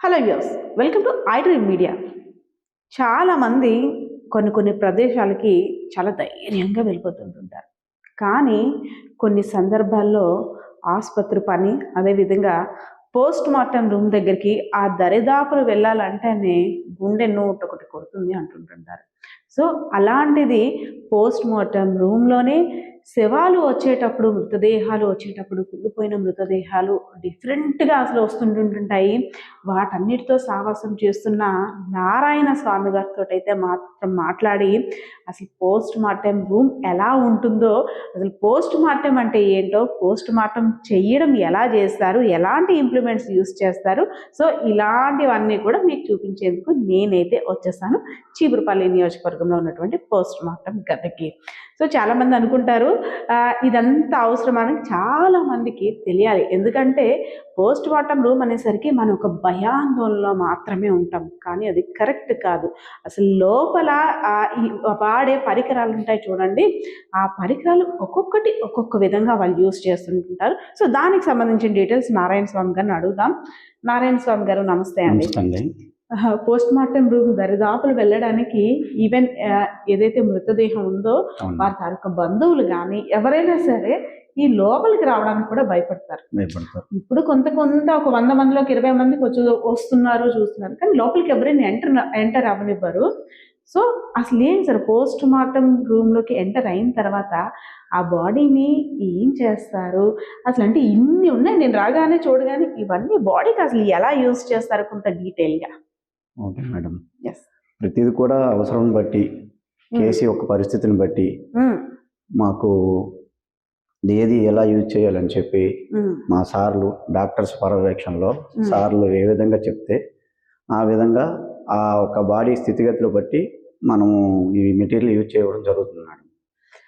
Hello views welcome to I media చాలామంది కొన్ని కొన్ని ప్రదేశాలకి చాలా ధైర్యంగా వెళ్ళిపోతుంటుంటారు. కానీ కొన్ని సందర్భాల్లో ఆసుపత్రి పని అదేవిధంగా పోస్ట్ మార్టం రూమ్ దగ్గరికి ఆ దరిదాపులు వెళ్ళాలంటేనే గుండె నోట్ ఒకటి కొడుతుంది అంటుంటుంటారు. సో అలాంటిది పోస్ట్ మార్టం రూమ్లోనే శవాలు వచ్చేటప్పుడు మృతదేహాలు వచ్చేటప్పుడు కుళ్ళిపోయిన మృతదేహాలు డిఫరెంట్గా అసలు వస్తుంటుంటుంటాయి వాటన్నిటితో సావాసం చేస్తున్న నారాయణ స్వామి గారితో అయితే మాత్రం మాట్లాడి అసలు పోస్ట్ మార్టం రూమ్ ఎలా ఉంటుందో అసలు పోస్ట్ మార్టం అంటే ఏంటో పోస్ట్ మార్టం చేయడం ఎలా చేస్తారు ఎలాంటి ఇంప్లిమెంట్స్ యూస్ చేస్తారు సో ఇలాంటివన్నీ కూడా మీకు చూపించేందుకు నేనైతే వచ్చేసాను. చీపురుపల్లి నియోజకవర్గంలో ఉన్నటువంటి పోస్ట్ మార్టం గదికి. సో చాలామంది అనుకుంటారు ఇదంతా అవసరం చాలా మందికి తెలియాలి. ఎందుకంటే పోస్ట్ మార్టం రూమ్ అనేసరికి మనం ఒక భయాందోళనలో మాత్రమే ఉంటాం. కానీ అది కరెక్ట్ కాదు. అసలు లోపల ఈ వాడే పరికరాలు ఉంటాయి చూడండి. ఆ పరికరాలు ఒక్కొక్కటి ఒక్కొక్క విధంగా వాళ్ళు యూస్ చేస్తుంటారు సో దానికి సంబంధించిన డీటెయిల్స్ నారాయణ స్వామి గారిని అడుగుదాం. నారాయణ స్వామి గారు నమస్తే అండి. పోస్ట్ మార్టం రూమ్ దరిదాపులు వెళ్ళడానికి ఈవెన్ ఏదైతే మృతదేహం ఉందో వారి తాలూకా బంధువులు కానీ ఎవరైనా సరే ఈ లోపలికి రావడానికి కూడా భయపడతారు. భయపడతారు. ఇప్పుడు కొంత కొంత ఒక వంద మందిలోకి ఇరవై మందికి వచ్చి వస్తున్నారు చూస్తున్నారు కానీ లోపలికి ఎవరైనా ఎంటర్ ఎంటర్ అవ్వనివ్వరు. సో అసలు ఏం సార్ పోస్ట్ మార్టం రూమ్లోకి ఎంటర్ అయిన తర్వాత ఆ బాడీని ఏం చేస్తారు? అసలు అంటే ఇన్ని ఉన్నాయి నేను రాగానే చూడగానే ఇవన్నీ బాడీకి అసలు ఎలా యూజ్ చేస్తారు కొంత డీటెయిల్గా? Okay madam. ప్రతిది కూడా అవసరం బట్టి కేసు యొక్క పరిస్థితిని బట్టి మాకు ఏది ఎలా యూజ్ చేయాలని చెప్పి మా సార్లు డాక్టర్స్ పర్యవేక్షణలో. సార్లు ఏ విధంగా చెప్తే ఆ విధంగా ఆ ఒక బాడీ స్థితిగతులు బట్టి మనము ఈ మెటీరియల్ యూజ్ చేయడం జరుగుతుంది మేడం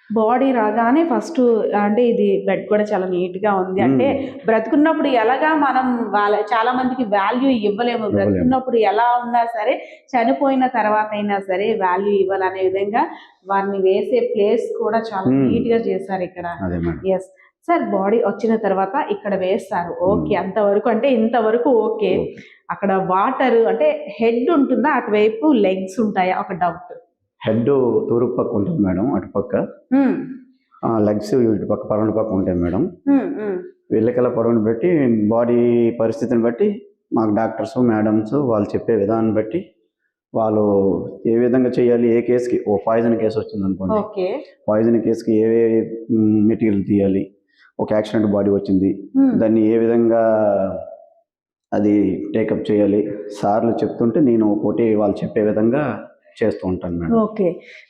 బాడీ రాగానే ఫస్ట్ అంటే ఇది బెడ్ కూడా చాలా నీట్గా ఉంది. అంటే బ్రతుకున్నప్పుడు ఎలాగా మనం వాళ్ళ చాలా మందికి వాల్యూ ఇవ్వలేము. బ్రతుకున్నప్పుడు ఎలా ఉన్నా సరే చనిపోయిన తర్వాత అయినా సరే వాల్యూ ఇవ్వాలనే విధంగా వారిని వేసే ప్లేస్ కూడా చాలా Hmm. నీట్గా చేశారు ఇక్కడ. ఎస్ సార్ బాడీ వచ్చిన తర్వాత ఇక్కడ వేస్తారు. ఓకే అంతవరకు అంటే ఇంతవరకు ఓకే అక్కడ వాటర్ అంటే హెడ్ ఉంటుందా? అటువైపు లెగ్స్ ఉంటాయా? ఒక డౌట్ హెడ్ తూర్పు పక్క ఉంటుంది మేడం అటుపక్క లెగ్స్ ఇటు పక్క పరవని పక్క ఉంటాయి మేడం. వీళ్ళకెళ్ళ పొడవుని బట్టి బాడీ పరిస్థితిని బట్టి మాకు డాక్టర్స్ మేడమ్స్ వాళ్ళు చెప్పే విధానం బట్టి వాళ్ళు ఏ విధంగా చేయాలి ఏ కేసుకి ఓ పాయిజన్ కేసు వచ్చింది అనుకోండి. పాయిజన్ కేసుకి ఏ మెటీరియల్ తీయాలి ఒక యాక్సిడెంట్ బాడీ వచ్చింది. దాన్ని ఏ విధంగా అది టేకప్ చేయాలి? సార్లు చెప్తుంటే నేను ఒకటి వాళ్ళు చెప్పే విధంగా చేస్తూ ఉంటాను మేడం ఓకే.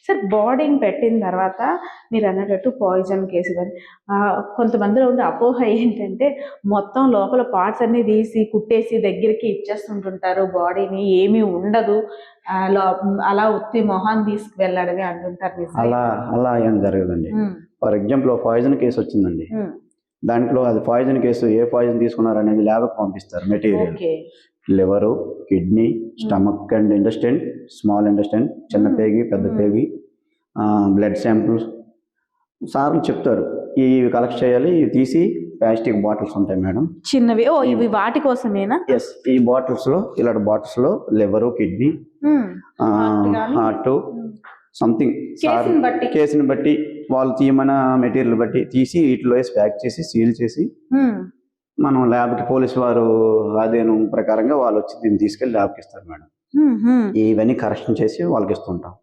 సార్ బాడీని పెట్టిన తర్వాత మీరు అన్నట్టు పాయిజన్ కేసు కానీ కొంతమందిలో ఉండే అపోహ ఏంటంటే మొత్తం లోపల పార్ట్స్ అన్ని తీసి కుట్టేసి దగ్గరికి ఇచ్చేస్తుంటుంటారు బాడీని ఏమీ ఉండదు. ఆ, లో- అలా ఉత్తి మొహాన్ని తీసుకువెళ్ళడమే అంటుంటారు? అలా అలా ఏం జరగదండి. ఫర్ ఎగ్జాంపుల్ పాయిజన్ కేసు వచ్చిందండి. దాంట్లో అది పాయిజన్ కేసు ఏ పాయిజన్ తీసుకున్నారు అనేది ల్యాబ్కి పంపిస్తారు material. Liver kidney stomach and intestine small intestine చిన్న Hmm. పేగి పెద్ద Hmm. పేగి బ్లడ్ శాంపుల్స్ సార్లు చెప్తారు ఇవి కలెక్ట్ చేయాలి ఇవి తీసి ప్లాస్టిక్ బాటిల్స్ ఉంటాయి మేడం చిన్నవి ఓ ఇవి వాటి కోసమేనా ఎస్ ఈ బాటిల్స్లో ఇలాంటి బాటిల్స్లో liver kidney? Heart. Something sir కేసుని బట్టి వాళ్ళు తీయమన్న మెటీరియల్ బట్టి తీసి వీటిలో వేసి ప్యాక్ చేసి సీల్ చేసి మనం ల్యాబ్కి పోలీస్ వారు అదేను ప్రకారంగా వాళ్ళు వచ్చి దీన్ని తీసుకెళ్ళి ల్యాబ్కి ఇస్తారు మేడం. ఇవన్నీ కరెక్షన్ చేసి వాళ్ళకి ఇస్తుంటాం.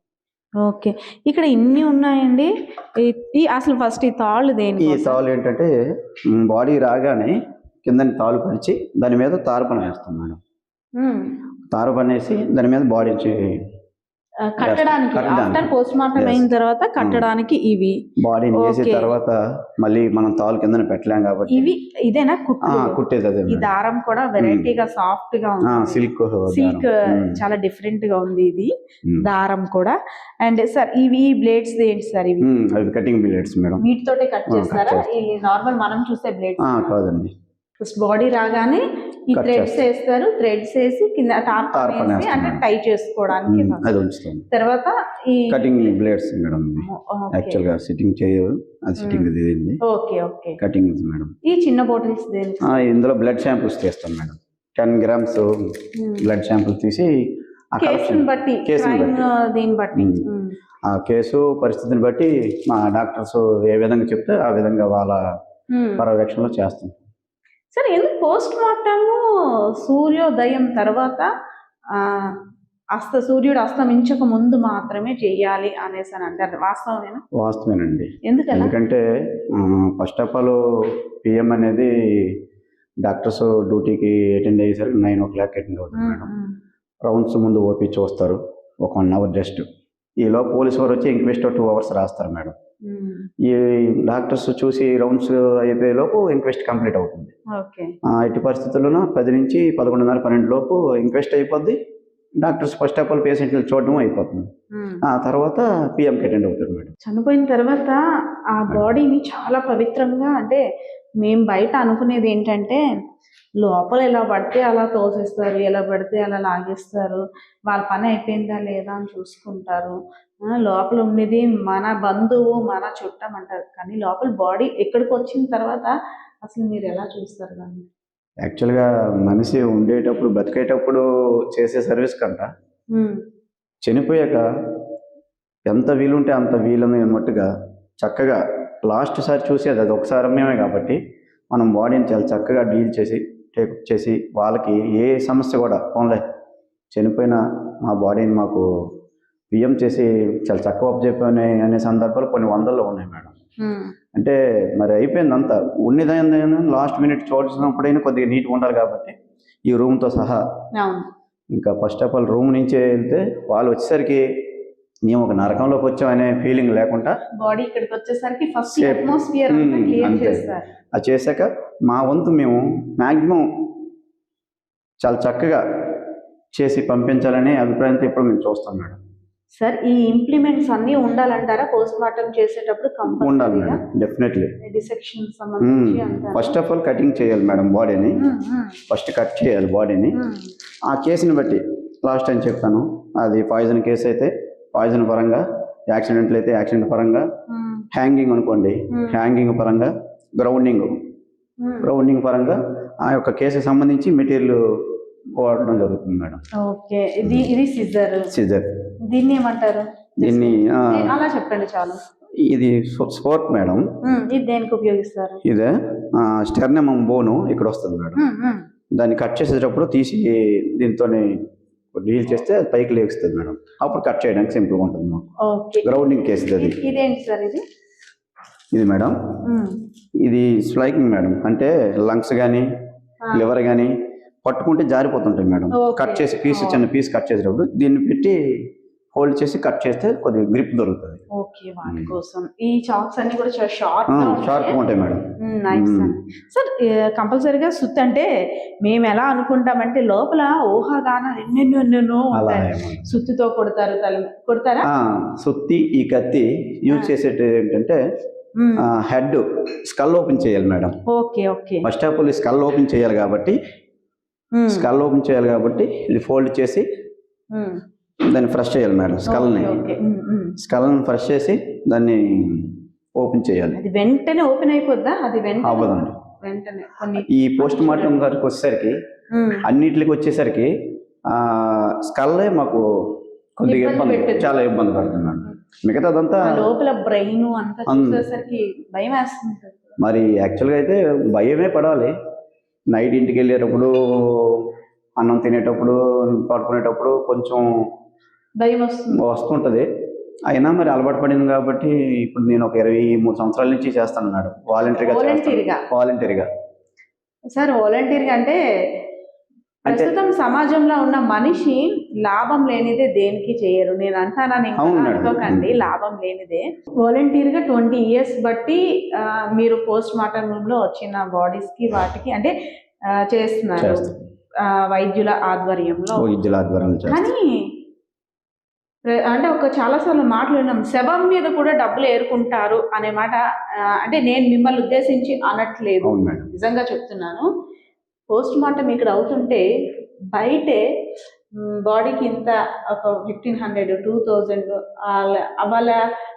ఓకే. ఇక్కడ ఇన్ని ఉన్నాయండి. ఈ- ఈ అసలు ఫస్ట్ ఈ తాళ్ళు ఈ దేని తాళ్ళు ఏంటంటే బాడీ రాగానే కిందని తాళ్ళు పరిచి దాని మీద తారుపన వేస్తాం మేడం. తారుపన వేసి దాని మీద బాడీ కట్టడానికి. After post mortem. అయిన తర్వాత కట్టడానికి ఇవి. బాడీని వేసిన Okay. తర్వాత మళ్ళీ మనం తాళ్ళు కింద పెట్టలేం కాబట్టి. ఇవి ఇదేనా కుట్టేది అదే ఈ దారం కూడా వెరైటీగా సాఫ్ట్గా ఉంది. సిల్క్ సిల్క్ చాలా డిఫరెంట్గా ఉంది ఇది. Hmm. దారం కూడా. అండ్ సార్ ఇవి బ్లేడ్స్ ఏంటి సార్ ఇవి? Cutting blades madam. వీటితోటే కట్ చేస్తారా? నార్మల్ మనం చూసే బ్లేడ్స్ కాదండి. ఫస్ట్ బాడీ రాగానే ఈ థ్రెడ్స్ వేస్తారు. థ్రెడ్స్ వేసి కింద వేసి అంటే. టై చేసుకోవడానికి తర్వాత ఈ కటింగ్ బ్లేడ్స్ మేడం యాక్చువల్గా సిట్టింగ్ చేయదు అది సిట్టింగ్ ఇది ఓకే ఓకే. Cutting madam. ఈ చిన్న బాటిల్స్ ఇందులో బ్లడ్ శాంపుల్స్ తీస్తాం madam. Ten grams blood sample తీసి ఆ కేసుని బట్టి దీన్ని బట్టి. ఆ కేసు పరిస్థితిని బట్టి మా డాక్టర్స్ ఏ విధంగా చెప్తే ఆ విధంగా వాళ్ళ. పర్యవేక్షణలో చేస్తాం. సరే ఎందుకు పోస్ట్ మార్టము సూర్యోదయం తర్వాత అస్త సూర్యుడు అస్తమించక ముందు మాత్రమే చెయ్యాలి అనేసి అని అంటారు. వాస్తవమేనా? వాస్తవేనండి ఎందుకలా? ఎందుకంటే ఫస్ట్ ఆఫ్ ఆల్ పిఎం అనేది డాక్టర్స్ డ్యూటీకి అటెండ్ అయ్యేసరికి నైన్ ఓ క్లాక్ అటెండ్ అవుతుంది మేడం. రౌండ్స్ ముందు ఓపీ చూస్తారు. ఒక వన్ అవర్ జస్ట్. ఈలో పోలీస్ వారు వచ్చి ఇంక్వెస్ట్ టూ అవర్స్ రాస్తారు మేడం. ఈ డాక్టర్స్ చూసి రౌండ్స్ అయిపోయే లోపు ఇంక్వెస్ట్ కంప్లీట్ అవుతుంది. ఓకే. ఆ, ఎట్టి పరిస్థితుల్లోనూ పది నుంచి పదకొండున్నర పన్నెండు లోపు ఇంక్వెస్ట్ అయిపోద్ది. డాక్టర్స్ ఫస్ట్ ఆఫ్ ఆల్ పేషెంట్లు చూడడం అయిపోతుంది. ఆ తర్వాత పిఎంకి అటెండ్ అవుతారు మేడం. చనిపోయిన తర్వాత ఆ. బాడీని చాలా పవిత్రంగా అంటే మేము బయట అనుకునేది ఏంటంటే లోపల ఎలా పడితే అలా తోసేస్తారు ఎలా పడితే అలా లాగేస్తారు వాళ్ళ పని అయిపోయిందా లేదా అని చూసుకుంటారు. లోపల ఉన్నది మన బంధువు మన చుట్టం అంటారు. కానీ లోపల బాడీ ఎక్కడికి వచ్చిన తర్వాత అసలు మీరు ఎలా చూస్తారు దాన్ని? యాక్చువల్గా మనిషి ఉండేటప్పుడు బతికేటప్పుడు చేసే సర్వీస్ కంట చనిపోయాక ఎంత వీలుంటే అంత వీలని అన్నట్టుగా చక్కగా లాస్ట్ సారి చూసేది అది ఒకసారి మేమే కాబట్టి మనం బాడీని చాలా చక్కగా డీల్ చేసి టేకప్ చేసి వాళ్ళకి ఏ సమస్య కూడా పోన్లే చనిపోయిన మా బాడీని మాకు బియ్యం చేసి చాలా చక్కగా చెప్పానే అనే సందర్భాలు కొన్ని వందల్లో ఉన్నాయి మేడం. ఉమ్, అంటే మరి అయిపోయింది అంతా. ఉన్నదైనా లాస్ట్ మినిట్ చూసినప్పుడైనా కొద్దిగా నీట్గా ఉండాలి కాబట్టి ఈ రూమ్తో సహా ఇంకా ఫస్ట్ ఆఫ్ ఆల్ రూమ్ నుంచే వెళ్తే వాళ్ళు వచ్చేసరికి మేము ఒక నరకంలోకి వచ్చామనే ఫీలింగ్ లేకుండా బాడీ ఇక్కడికి వచ్చేసరికి ఫస్ట్ Shape. అట్మాస్ఫియర్ అంతా అది చేశాక మా వంతు మేము మ్యాక్సిమం చాలా చక్కగా చేసి పంపించాలనే అభిప్రాయంతో ఇప్పుడు మేము చూస్తాం మేడం. సార్ ఈ ఇంప్లిమెంట్స్ అన్ని ఉండాలంటారా? పోస్ట్ మార్టం చేసేటప్పుడు ఉండాలి madam definitely dissection? First of all cutting చేయాలి మేడం బాడీని ఫస్ట్ కట్ చేయాలి బాడీని ఉమ్, ఆ కేసుని బట్టి లాస్ట్ టైం చెప్పాను అది పాయిజన్ కేసు అయితే పాయిజన్ పరంగా యాక్సిడెంట్లు అయితే యాక్సిడెంట్ పరంగా హ్యాంగింగ్ అనుకోండి Hmm. హ్యాంగింగ్ పరంగా గ్రౌండింగ్. గ్రౌండింగ్ పరంగా ఆ యొక్క కేసుకి సంబంధించి మెటీరియల్ వాడడం జరుగుతుంది మేడం. ఓకే ఇది ఇది సిజర్ సిజర్ దీన్ని ఏమంటారు? దీన్ని అలా చెప్పండి చాలు. ఇది స్పోర్ట్ మేడం. ఇది దేనికి ఉపయోగిస్తారు? ఇదే స్టెర్నమ్ బోను ఇక్కడ వస్తుంది మేడం. దాన్ని కట్ చేసేటప్పుడు తీసి దీంతో డీల్ చేస్తే అది పైకి లేస్తుంది మేడం. అప్పుడు కట్ చేయడానికి సింపుల్గా ఉంటుంది మాకు. గ్రౌండింగ్ కేసు ఇది ఇది- ఇదేంటి సార్ ఇది? ఇది మేడం. ఇది స్లైకింగ్ మేడం. అంటే లంగ్స్ కానీ లివర్ కానీ పట్టుకుంటే జారిపోతుంటాయి మేడం. కట్ చేసి పీస్. చిన్న పీస్ కట్ చేసేటప్పుడు దీన్ని పెట్టి హోల్డ్ చేసి కట్ చేస్తే కొద్దిగా గ్రిప్ దొరుకుతుంది ఓకే వాటి ఉమ్. కోసం ఈ చాక్స్ అన్ని కూడా చాలా షార్ట్ షార్ప్గా ఉంటాయి మేడం నైస్. సార్ కంపల్సరీగా సుత్ అంటే మేము ఎలా అనుకుంటామంటే లోపల ఊహాగాన ఎన్నెన్నో ఎన్నెన్నో అలా ఉంటాయి ఏమో. సుత్తితో కొడతారు తల కొడతారా సుత్తి ఈ కత్తి యూజ్ ఆ. చేసేది ఏంటంటే. హెడ్ స్కల్ ఓపెన్ చేయాలి madam okay okay first of all skull open చేయాలి కాబట్టి. స్కల్ ఓపెన్ చేయాలి కాబట్టి ఇది ఫోల్డ్ చేసి మ్మ్. దాన్ని ఫ్రెష్ చేయాలి మేడం స్కల్ని. స్కల్ని ఫ్రెష్ చేసి దాన్ని ఓపెన్ చేయాలి అది వెంటనే ఓపెన్ అయిపోద్దా అది వెంటనే అవ్వదండి. వెంటనే కొన్ని ఈ పోస్ట్ మార్టం గారికి వచ్చేసరికి. అన్నిటికి వచ్చేసరికి ఆ స్కల్లే మాకు కొద్దిగా ఇబ్బంది. చాలా ఇబ్బంది పడుతుంది మేడం మిగతాదంతా లోపల బ్రెయిన్ అంతా చూసేసరికి భయం వేస్తుంది. మరి యాక్చువల్గా అయితే భయమే పడాలి నైట్ ఇంటికి వెళ్ళేటప్పుడు అన్నం తినేటప్పుడు పడుకునేటప్పుడు కొంచెం భయం వస్తుంది. వస్తుంటుంది. అయినా మరి అలవాటు పడింది కాబట్టి ఇప్పుడు నేను ఒక ఇరవై మూడు సంవత్సరాల నుంచి చేస్తాను. మేడం వాలంటరీగా వాలంటీర్గా సార్ వాలంటీర్గా అంటే ప్రస్తుతం సమాజంలో ఉన్న మనిషి లాభం లేనిదే దేనికి చేయరు. నేను అంటానని. అనుకోకండి. లాభం లేనిదే. వాలంటీర్గా ట్వంటీ ఇయర్స్ బట్టి మీరు పోస్ట్ మార్టం రూమ్లో వచ్చిన బాడీస్కి వాటికి అంటే చేస్తున్నారు. వైద్యుల ఆధ్వర్యంలో. వైద్యుల ఆధ్వర్యంలో కానీ అంటే ఒక చాలాసార్లు మాటలు విన్నాం శవం మీద కూడా డబ్బులు ఏరుకుంటారు అనే మాట అంటే నేను మిమ్మల్ని ఉద్దేశించి అనట్లేదు. నిజంగా చెప్తున్నాను. పోస్ట్ మార్టం ఇక్కడ అవుతుంటే బయటే బాడీకి ఇంత ఒక ఫిఫ్టీన్ హండ్రెడ్ టూ థౌజండ్ వాళ్ళ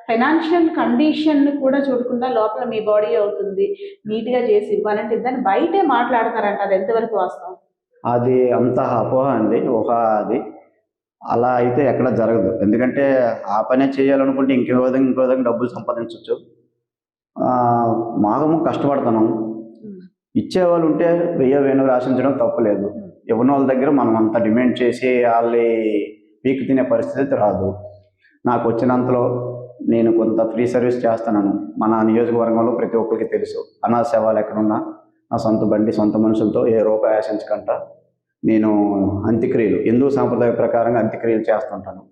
ఫైనాన్షియల్ కండిషన్ కూడా చూడకుండా లోపల మీ బాడీ అవుతుంది నీట్గా చేసి ఇవ్వాలంటే దాన్ని బయటే మాట్లాడతారంట అది ఎంతవరకు వాస్తవం? అది అంత అపోహ అండి ఊహ అది. అలా అయితే ఎక్కడ జరగదు. ఎందుకంటే ఆ పనే చేయాలనుకుంటే ఇంకో విధంగా ఇంకో విధంగా డబ్బులు సంపాదించవచ్చు మాగము కష్టపడుతున్నాం ఇచ్చేవాళ్ళు ఉంటే వెయ్యి వేణు ఆశించడం తప్పులేదు. ఇవ్వని వాళ్ళ దగ్గర మనం అంత డిమాండ్ చేసి వాళ్ళని పీక్ తినే పరిస్థితి రాదు. నాకు వచ్చినంతలో నేను కొంత ఫ్రీ సర్వీస్ చేస్తున్నాను. మన నియోజకవర్గంలో ప్రతి ఒక్కరికి తెలుసు. అనాథ సేవలు ఎక్కడున్నా నా సొంత బండి సొంత మనుషులతో ఏ రూపాయి ఆశించకుండా నేను అంత్యక్రియలు హిందూ సాంప్రదాయ ప్రకారంగా అంత్యక్రియలు చేస్తుంటాను.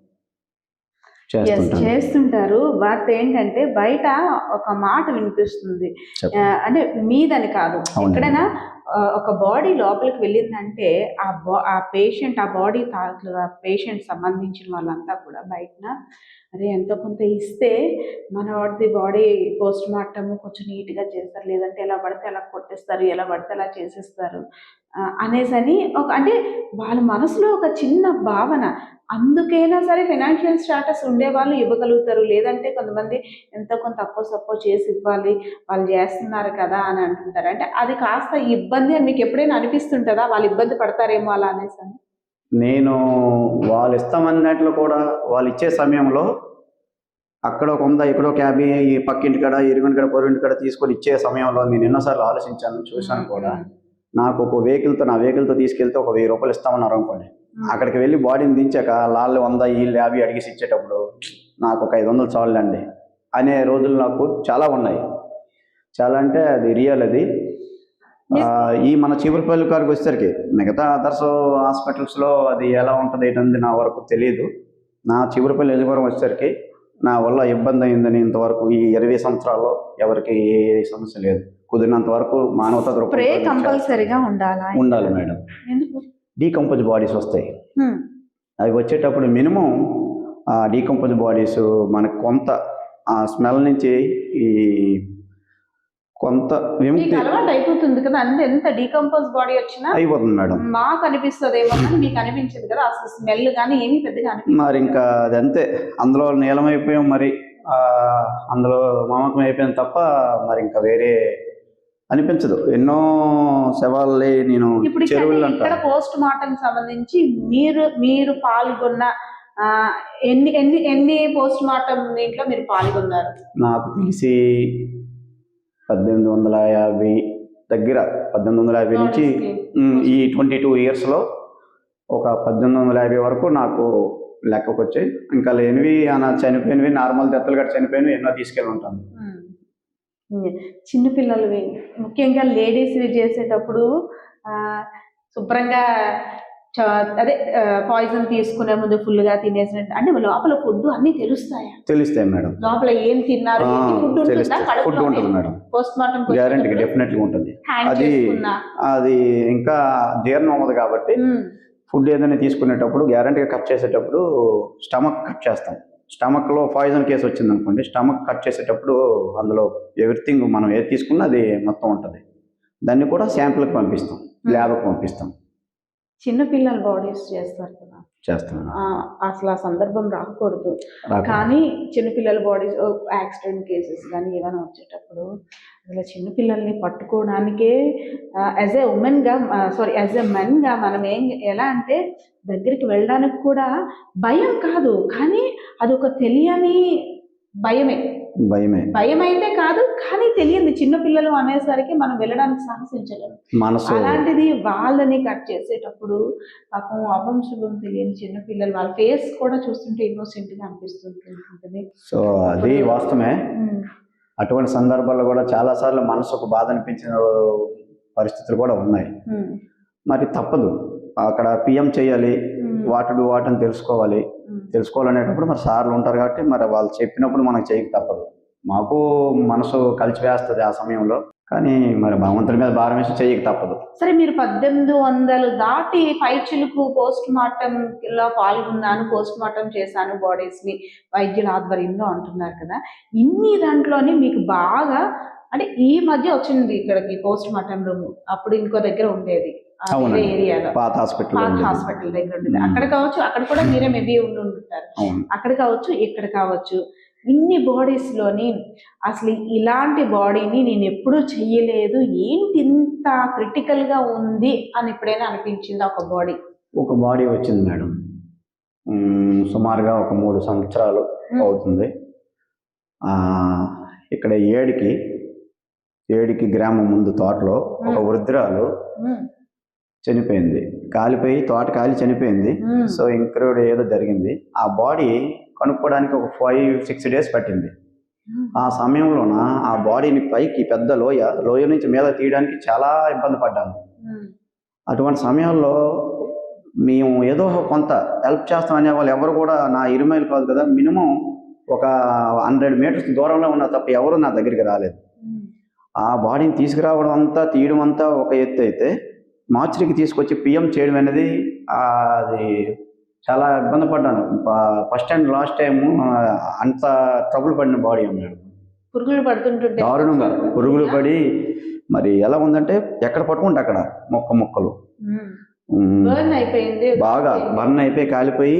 చేస్తుంటారు. బట్ ఏంటంటే బయట ఒక మాట వినిపిస్తుంది. అంటే మీదని కాదు. ఎక్కడైనా ఒక బాడీ లోపలికి వెళ్ళిందంటే ఆ బా ఆ పేషెంట్ ఆ బాడీ తాలూకు ఆ పేషెంట్ సంబంధించిన వాళ్ళంతా కూడా బయటన అరే ఎంతో కొంత ఇస్తే మన వాడిది బాడీ పోస్ట్ మార్టమ్ కొంచెం నీట్గా చేస్తారు. లేదంటే ఎలా పడితే అలా కొట్టేస్తారు. ఎలా పడితే అలా చేసేస్తారు. అనేసని ఒక అంటే వాళ్ళ మనసులో ఒక చిన్న భావన. అందుకైనా సరే ఫైనాన్షియల్ స్టాటస్ ఉండే వాళ్ళు ఇవ్వగలుగుతారు. లేదంటే కొంతమంది ఎంతో కొంత అప్పో సప్పో చేసి ఇవ్వాలి వాళ్ళు చేస్తున్నారు కదా అని అంటుంటారు. అంటే అది కాస్త ఇబ్బంది అని మీకు ఎప్పుడైనా అనిపిస్తుంటుందా? వాళ్ళు ఇబ్బంది పడతారేమో అలా అనేసి అని నేను వాళ్ళు ఇస్తామన్నట్లు కూడా వాళ్ళు ఇచ్చే సమయంలో అక్కడ ఇక్కడ ఒక యాభై ఈ పక్కింటి కాడ ఇరుగుంటి కాడ పొరుగింటి కాడ తీసుకొని ఇచ్చే సమయంలో నేను ఎన్నోసార్లు ఆలోచించాను చూశాను కూడా. నాకు ఒక వెహికల్తో నా వెహికల్తో తీసుకెళ్తే ఒక వెయ్యి రూపాయలు ఇస్తామన్నారు అనుకోండి. అక్కడికి వెళ్ళి బాడీని దించాక వాళ్ళు వంద వీళ్ళు యాభై అడిగేసి ఇచ్చేటప్పుడు నాకు ఒక ఐదు వందలు చాలండి. అనే రోజులు నాకు చాలా ఉన్నాయి. చాలా అంటే అది రియల్ అది. ఈ మన చీపురుపల్లి కాడికి వచ్చేసరికి మిగతా అదర్స్ హాస్పిటల్స్లో అది ఎలా ఉంటుంది ఏంటంది నా వరకు తెలియదు నా చీపురుపల్లి నియోజకవర్గం వచ్చేసరికి నా వల్ల ఇబ్బంది అయిందని ఇంతవరకు ఈ ఇరవై సంవత్సరాల్లో ఎవరికి ఏ సమస్య లేదు. కుదిరినంత వరకు మానవతా స్ప్రే కంపల్సరిగా ఉండాలా ఉండాలి మేడం. డీకంపోజ్ బాడీస్ వస్తాయి. అవి వచ్చేటప్పుడు మినిమం ఆ డీకంపోజ్ బాడీస్ మనకు కొంత ఆ స్మెల్ నుంచి ఈ కొంత మీకు విముక్తి అలవాటు అయిపోతుంది కదా అంటే ఎంత డీకంపోజ్ బాడీ వచ్చినా అయిపోతుంది మేడం. మాకు అనిపిస్తుంది ఏమో కానీ మీకు అనిపించదు కదా అసలు స్మెల్ కానీ ఏమీ పెద్దగా మరి ఇంకా అది అంతే అందులో నీలమైపోయాం మరి అందులో మమకం అయిపోయాం తప్ప మరి ఇంకా వేరే అనిపించదు. ఎన్నో శవాలని నేను ఇప్పుడు చెరువులు ఇక్కడ పోస్ట్ మార్టం సంబంధించి మీరు మీరు పాల్గొన్న ఎన్ని ఎన్ని ఎన్ని పోస్ట్ మార్టం దీంట్లో మీరు పాల్గొన్నారు? నాకు తెలిసి పద్దెనిమిది వందల యాభై దగ్గర పద్దెనిమిది వందల యాభై నుంచి ఈ ట్వంటీ టూ ఇయర్స్లో ఒక పద్దెనిమిది వందల యాభై వరకు నాకు లెక్కకు వచ్చాయి ఇంకా లేనివి అలా చనిపోయినవి నార్మల్ దెత్తలు గట్ట చనిపోయినవి ఎన్నో తీసుకెళ్ళి ఉంటాను. చిన్నపిల్లలవి ముఖ్యంగా లేడీస్వి చేసేటప్పుడు శుభ్రంగా అదే పాయిజన్ తీసుకునే ముందు ఫుల్గా తినేసినట్టు అంటే లోపల ఫుడ్ అన్ని తెలుస్తాయా? తెలుస్తాయి మేడం. లోపల ఏం తిన్నారు? ఫుడ్ ఉంటుందా? ఫుడ్ ఉంటుంది మేడం. పోస్ట్ మార్టం గ్యారంటీగా డెఫినెట్గా ఉంటుంది. హ్యాంగ్ అది- అది ఇంకా జీర్ణం అవ్వదు కాబట్టి. ఫుడ్ ఏదైనా తీసుకునేటప్పుడు గ్యారంటీగా కట్ చేసేటప్పుడు స్టమక్ కట్ చేస్తాం. స్టమక్లో పాయిజన్ కేసు వచ్చింది అనుకోండి స్టమక్ కట్ చేసేటప్పుడు అందులో ఎవ్రీథింగ్ మనం ఏది తీసుకున్నా అది మొత్తం ఉంటుంది. దాన్ని కూడా శాంపుల్కి పంపిస్తాం ల్యాబ్కి పంపిస్తాం. చిన్న పిల్లల బాడీస్ చేస్తారు కదా. చేస్తాం ఆ, అసలు ఆ సందర్భం రాకూడదు. రాకుండా. కానీ చిన్నపిల్లల బాడీస్ యాక్సిడెంట్ కేసెస్ కానీ ఏమైనా వచ్చేటప్పుడు అసలు చిన్నపిల్లల్ని పట్టుకోవడానికే యాజ్ ఎ ఉమెన్గా సారీ యాజ్ ఎ మెన్గా మనం ఏం ఎలా అంటే దగ్గరికి వెళ్ళడానికి కూడా భయం కాదు. కానీ అదొక తెలియని భయమే. భయమే. భయం అయితే కాదు కానీ తెలియదు చిన్నపిల్లలు అనేసరికి మనం వెళ్ళడానికి సాహసించలేము మనసు అలాంటిది వాళ్ళని కట్ చేసేటప్పుడు పాపం శుభం తెలియని చిన్న పిల్లలు వాళ్ళ ఫేస్ కూడా చూస్తుంటే innocent గా అనిపిస్తుంటుంది సో అది వాస్తవమే. అటువంటి సందర్భాల్లో కూడా చాలాసార్లు మనసుకు బాధ అనిపించిన పరిస్థితులు కూడా ఉన్నాయి. మరి తప్పదు. అక్కడ పిఎం చేయాలి. ఉమ్, వాటుడు వాటని తెలుసుకోవాలి. ఉమ్. తెలుసుకోవాలనేటప్పుడు మరి సార్లు ఉంటారు కాబట్టి మరి వాళ్ళు చెప్పినప్పుడు మనకు చేయక తప్పదు. మాకు మనసు కలిసివేస్తుంది ఆ సమయంలో. కానీ మరి భగవంతుడి మీద భారం వేసి చెయ్యక తప్పదు. సరే మీరు పద్దెనిమిది వందలు దాటి పైచిలుకు పోస్ట్ మార్టం లో పాల్గొన్నాను పోస్ట్ మార్టం చేశాను బాడీస్ని వైద్యుల ఆధ్వర్యంలో అంటున్నారు కదా. ఇన్ని దాంట్లోని మీకు బాగా అంటే ఈ మధ్య వచ్చింది ఇక్కడికి పోస్ట్ మార్టం రూమ్. అప్పుడు ఇంకో దగ్గర ఉండేది. అవునండి. పాత హాస్పిటల్ పాత హాస్పిటల్ దగ్గర ఉండేది. మ్మ్. అక్కడ కావచ్చు అక్కడ కూడా మీరే మేబీ ఉండి ఉంటారు. అక్కడ కావచ్చు ఇక్కడ కావచ్చు. ఇన్ని బాడీస్లోని అసలు ఇలాంటి బాడీని నేను ఎప్పుడూ చెయ్యలేదు. ఏంటి ఇంత క్రిటికల్గా ఉంది అని ఎప్పుడైనా అనిపించింది ఒక బాడీ ఒక బాడీ వచ్చింది మేడం. సుమారుగా ఒక మూడు సంవత్సరాలు అవుతుంది. ఆ, ఇక్కడ ఏడికి ఏడికి గ్రామం ముందు తోటలో ఒక వృద్ధురాలు చనిపోయింది. కాలిపోయి తోట కాలి చనిపోయింది. సో ఇంక్రూడ్ ఏదో జరిగింది. ఆ బాడీ కనుక్కోవడానికి ఒక ఫైవ్ సిక్స్ డేస్ పట్టింది. ఆ సమయంలోన ఆ బాడీని పైకి పెద్ద లోయ లోయ నుంచి మీద తీయడానికి చాలా ఇబ్బంది పడ్డాను. అటువంటి సమయంలో మేము ఏదో కొంత హెల్ప్ చేస్తాం అనే వాళ్ళు ఎవరు కూడా నా ఇరుమైలు కాదు కదా మినిమం ఒక హండ్రెడ్ మీటర్స్ దూరంలో ఉన్న తప్ప ఎవరు నా దగ్గరికి రాలేదు. ఆ బాడీని తీసుకురావడం అంతా తీయడం అంతా ఒక ఎత్తు అయితే మార్చికి తీసుకొచ్చి పిఎం చేయడం అనేది అది చాలా ఇబ్బంది పడ్డాను. ఫస్ట్ అండ్ లాస్ట్ టైం అంత ట్రబుల్ పడిన బాడీ అన్నాడు పురుగులు పడుతుంటుంటే. దారుణంగా పురుగులు పడి మరి ఎలా ఉందంటే ఎక్కడ పట్టుకుంటే అక్కడ మొక్క మొక్కలు. బాగా బర్న్ అయిపోయి కాలిపోయి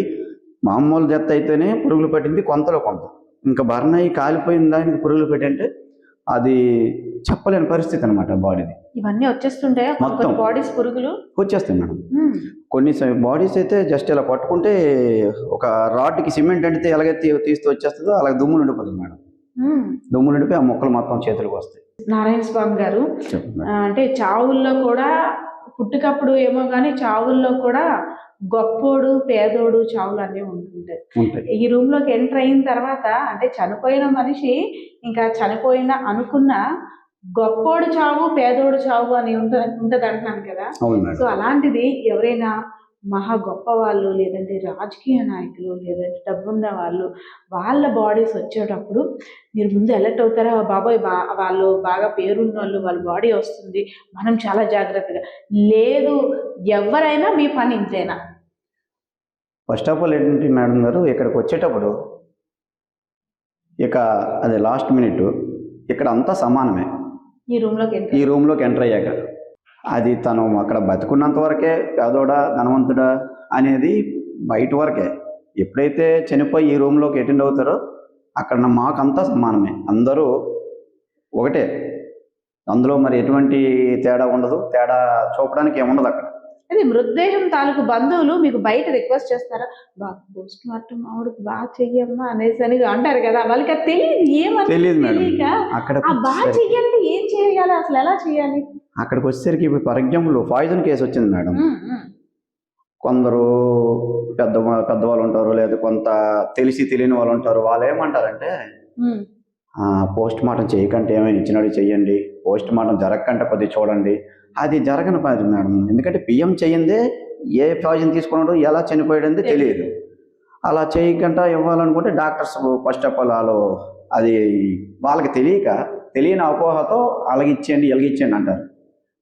మామూలు జత్త అయితేనే పురుగులు పట్టింది కొంతలో కొంత. ఇంకా బర్న్ అయ్యి కాలిపోయిన దానికి పురుగులు పెట్టంటే అది చెప్పలేని పరిస్థితి అనమాట బాడీది ఇవన్నీ వచ్చేస్తుంటే మొత్తం. బాడీస్ పురుగులు వచ్చేస్తాయి మేడం. కొన్ని బాడీస్ అయితే జస్ట్ ఇలా పట్టుకుంటే ఒక రాడ్కి సిమెంట్ అంటితే ఎలాగైతే తీస్తూ వచ్చేస్తుందో అలా దుమ్ము నిండిపోతుంది మేడం మ్మ్. దుమ్ము నిండిపోయి ఆ మొక్కలు మొత్తం చేతులకు వస్తాయి నారాయణ స్వామి గారు అంటే చావుల్లో కూడా పుట్టుకప్పుడు ఏమో కానీ చావుల్లో కూడా గొప్పోడు పేదోడు చావులు అన్నీ ఉంటుంటాయి. ఈ రూమ్లోకి ఎంటర్ అయిన తర్వాత అంటే చనిపోయిన మనిషి ఇంకా చనిపోయిన అనుకున్న గొప్పోడు చావు పేదోడు చావు అని ఉంటది ఉంటది అంటున్నాను కదా సో అలాంటిది ఎవరైనా మహా గొప్ప వాళ్ళు లేదంటే రాజకీయ నాయకులు లేదంటే డబ్బున్న వాళ్ళు వాళ్ళ బాడీస్ వచ్చేటప్పుడు మీరు ముందు అలర్ట్ అవుతారా? బాబాయ్ బా వాళ్ళు బాగా పేరున్న వాళ్ళు వాళ్ళ బాడీ వస్తుంది. మనం చాలా జాగ్రత్తగా. లేదు ఎవరైనా మీ పని ఇంతేనా? ఫస్ట్ ఆఫ్ ఆల్ ఏంటంటే మేడం గారు ఇక్కడికి వచ్చేటప్పుడు ఇక అది లాస్ట్ మినిట్ ఇక్కడ అంతా సమానమే. ఈ రూమ్లోకి ఈ రూమ్లోకి ఎంటర్ అయ్యాక. అది తను అక్కడ బతుకున్నంత వరకే పేదోడా ధనవంతుడా అనేది బయట వరకే. ఎప్పుడైతే చనిపోయి ఈ రూమ్లోకి అటెండ్ అవుతారో అక్కడ మాకంతా సమానమే. అందరూ ఒకటే. అందులో మరి ఎటువంటి తేడా ఉండదు. తేడా చూపడానికి ఏముండదు అక్కడ. అది మృతదేహం తాలూకు బంధువులు మీకు బయట రిక్వెస్ట్ చేస్తారా బాగా పోస్ట్ మార్టం ఆవిడకి బాగా చెయ్యమ్మా అనేసి అని అంటారు కదా. వాళ్ళకి అది తెలియదు. ఏమని తెలియదు మేడం. తెలియక అక్కడ బాగా చెయ్యాలంటే ఏం చేయాలి అసలు ఎలా చేయాలి? అక్కడికి వచ్చేసరికి ఇప్పుడు ఫర్ ఎగ్జాంపుల్ పాయిజన్ కేసు వచ్చింది మేడం. కొందరు పెద్ద పెద్దవాళ్ళు ఉంటారు లేదా కొంత తెలిసి తెలియని వాళ్ళు ఉంటారు వాళ్ళు ఏమంటారంటే పోస్ట్ మార్టం చేయకంటే ఏమైనా ఇచ్చినట్టు చెయ్యండి పోస్ట్ మార్టం జరగకంటే కొద్దిగా చూడండి అది జరగని పని మేడం. ఎందుకంటే పిఎం చెయ్యందే ఏ పాయిజన్ తీసుకున్నాడు ఎలా చనిపోయాడు తెలియదు. అలా చేయకుండా ఇవ్వాలనుకుంటే డాక్టర్స్ ఫస్ట్ ఆఫ్ ఆల్ వాళ్ళు అది వాళ్ళకి తెలియక తెలియని అపోహతో అలాగ ఇచ్చేయండి అంటారు.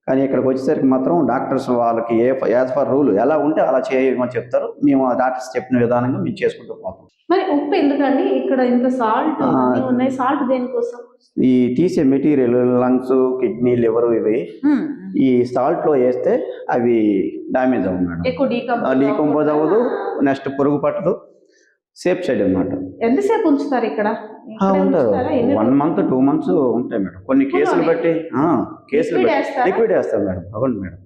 కానీ ఇక్కడికి వచ్చేసరికి మాత్రం డాక్టర్స్ వాళ్ళకి ఏ యాజ్ ఫర్ రూల్ ఎలా ఉంటే అలా చేయమని చెప్తారు. మేము ఆ డాక్టర్స్ చెప్పిన విధానంగా మేము చేసుకుంటూ పోతాం. మరి ఉప్పు ఎందుకండి? ఇక్కడ ఇంత సాల్ట్. ఉన్నాయి. సాల్ట్ దేనికోసం? ఈ తీసే మెటీరియల్ లంగ్స్ కిడ్నీ లివర్ ఇవి ఈ సాల్ట్లో వేస్తే అవి అవ్వదు ఎక్కువ డీకంపోజ్ డీకంపోజ్ అవ్వదు నెక్స్ట్ పురుగు పట్టదు. సేఫ్ సైడ్ అనమాట ఎంతసేపు ఉంచుతారు ఇక్కడ? ఉంటారు వన్ మంత్ టూ మంత్స్ ఉంటాయి మేడం. కొన్ని కేసులు? బట్టి కేసులు లిక్విడ్ వేస్తారా? మేడం. అవును మేడం.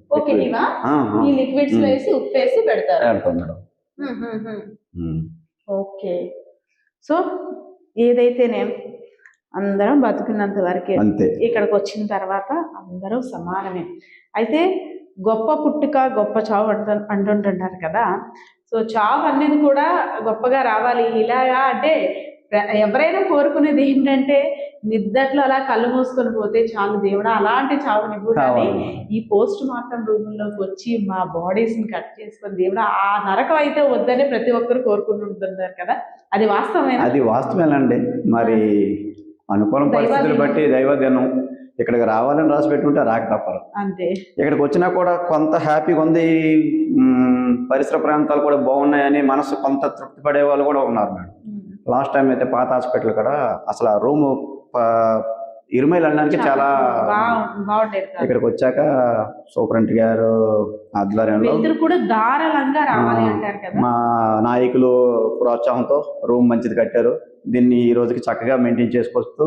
లిక్విడ్స్. వేసి ఉప్పు వేసి పెడతారు. మేడం. ఓకే. సో ఏదైతేనే అందరం బతుకున్నంత వరకే అంతే. ఇక్కడికి వచ్చిన తర్వాత అందరూ సమానమే. అయితే గొప్ప పుట్టుక గొప్ప చావు అంటు అంటుంటుంటారు కదా. సో చావు అనేది కూడా గొప్పగా రావాలి. ఇలాగా అంటే ఎవరైనా కోరుకునేది ఏంటంటే నిద్దట్లో అలా కళ్ళు మూసుకొని పోతే చాలు దేవుడా అలాంటి చావు కానీ ఈ పోస్ట్ మార్టం రూముల్లోకి వచ్చి మా బాడీస్ని కట్ చేసుకొని దేవుడా ఆ నరకం అయితే వద్దని ప్రతి ఒక్కరు కోరుకుంటుంటున్నారు కదా? అది వాస్తవమైన? అది వాస్తవేనండి మరి అనుకూలం పరిస్థితులు. బట్టి దైవదినం ఇక్కడికి రావాలని రాసి పెట్టుంటే రాక తప్పరు అంతే. ఇక్కడికి వచ్చినా కూడా కొంత హ్యాపీగా ఉంది పరిసర ప్రాంతాలు కూడా బాగున్నాయని మనసు కొంత తృప్తి పడే వాళ్ళు కూడా ఉన్నారు మేడం లాస్ట్ టైం అయితే పాత హాస్పిటల్ కూడా అసలు ఆ రూమ్ ఇరుమైలు అనడానికి చాలా. ఇక్కడికి వచ్చాక సూపరింట్ గారు ఆధ్వర్యంలో మా నాయకులు ప్రోత్సాహంతో రూమ్ మంచిది కట్టారు దీన్ని ఈ రోజుకి చక్కగా మెయింటైన్ చేసుకొస్తూ.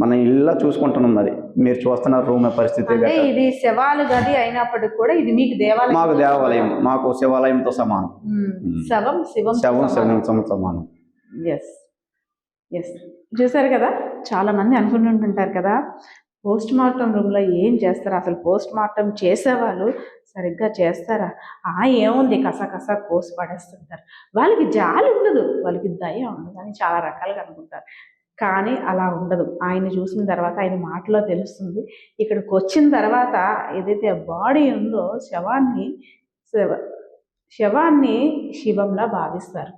మన ఇల్లు చూసుకుంటున్నాం మరి. మీరు చూస్తున్న రూమ్ పరిస్థితి. ఇది శవాలు గది అయినప్పటికి కూడా ఇది మీకు దేవాలయం. మాకు దేవాలయం. మాకు శివాలయంతో సమానం. శవం శివం శవం శవం సమానం. ఎస్ ఎస్ చూసారు కదా? చాలా మంది అనుకుంటుంటుంటారు కదా పోస్ట్ మార్టం రూమ్లో ఏం చేస్తారు? అసలు పోస్ట్ మార్టం చేసేవాళ్ళు సరిగ్గా చేస్తారా? ఆ ఏముంది? కస కస కోసి పడేస్తుంటారు. వాళ్ళకి జాలి ఉండదు. వాళ్ళకి దయ ఉండదు అని చాలా రకాలుగా అనుకుంటారు. కానీ అలా ఉండదు. ఆయన చూసిన తర్వాత ఆయన మాటలో తెలుస్తుంది. ఇక్కడికి వచ్చిన తర్వాత ఏదైతే బాడీ ఉందో శవాన్ని శవ శవాన్ని శివంలా భావిస్తారు.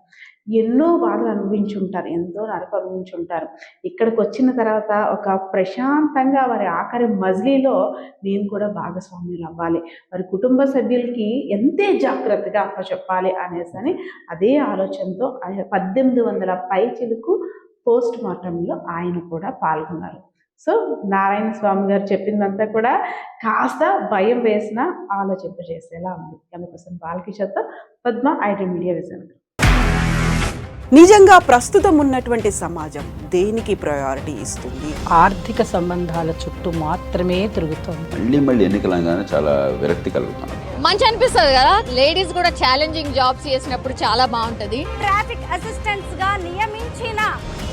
ఎన్నో బాధలు అనుభవించుంటారు. ఎంతో నరక అనుభవించుంటారు. ఇక్కడికి వచ్చిన తర్వాత ఒక ప్రశాంతంగా వారి ఆఖరి మజిలీలో మేము కూడా భాగస్వామ్యులు అవ్వాలి. వారి కుటుంబ సభ్యులకి ఎంతే జాగ్రత్తగా చెప్పాలి అనేసి అని అదే ఆలోచనతో పద్దెనిమిది వందల పైచిలకు పోస్ట్ మార్టంలో ఆయన కూడా పాల్గొన్నారు. సో నారాయణ స్వామి గారు చెప్పిందంతా కూడా కాస్త భయం వేసిన ఆలోచింపజేసేలా ఉంది. అందుకోసం బాలకిషోర్తో పద్మ ఐటీ మీడియా విజన్ నిజంగా ప్రస్తుతం ఉన్నటువంటి సమాజం దేనికి ప్రయారిటీ ఇస్తుంది? ఆర్థిక సంబంధాల చుట్టూ మాత్రమే తిరుగుతోంది. మళ్ళీ మళ్ళీ ఎన్నికలంగానే చాలా విరక్తి కలుగుతాను మంచి అనిపిస్తుంది కదా? లేడీస్ కూడా ఛాలెంజింగ్ జాబ్స్ చేసినప్పుడు చాలా బాగుంటది. ట్రాఫిక్ అసిస్టెంట్స్గా నియమించిన